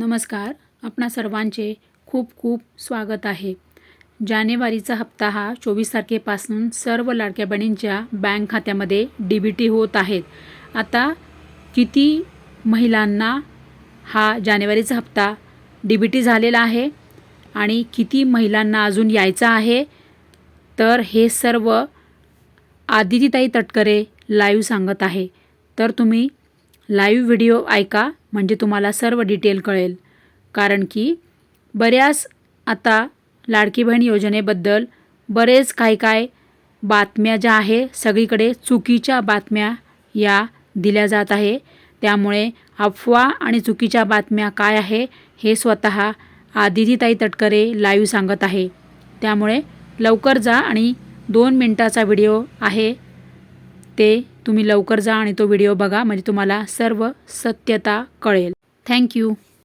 नमस्कार. आपणा सर्वांचे खूप खूप स्वागत आहे. जानेवारीचा हप्ता हा चोवीस तारखेपासून सर्व लाडक्या बहिणींच्या बँक खात्यामध्ये डी बी टी होत आहेत आता किती महिलांना हा जानेवारीचा हप्ता डी बी टी झालेला आहे आणि किती महिलांना अजून यायचा आहे? तर हे सर्व आदितीताई तटकरे लाईव्ह सांगत आहे. तर तुम्ही लाईव्ह व्हिडिओ ऐका म्हणजे तुम्हाला सर्व डिटेल कळेल. कारण की बऱ्याच आता लाडकी बहीण योजनेबद्दल बरेच काय काय बातम्या ज्या आहे सगळीकडे चुकीच्या बातम्या या दिल्या जात आहे. त्यामुळे अफवा आणि चुकीच्या बातम्या काय आहे हे स्वतः आदितीताई तटकरे लाईव्ह सांगत आहे. त्यामुळे लवकर जा आणि दोन मिनटाचा व्हिडिओ आहे ते तुम्ही लवकर जा आणि तो व्हिडिओ बघा म्हणजे तुम्हाला सर्व सत्यता कळेल. थँक्यू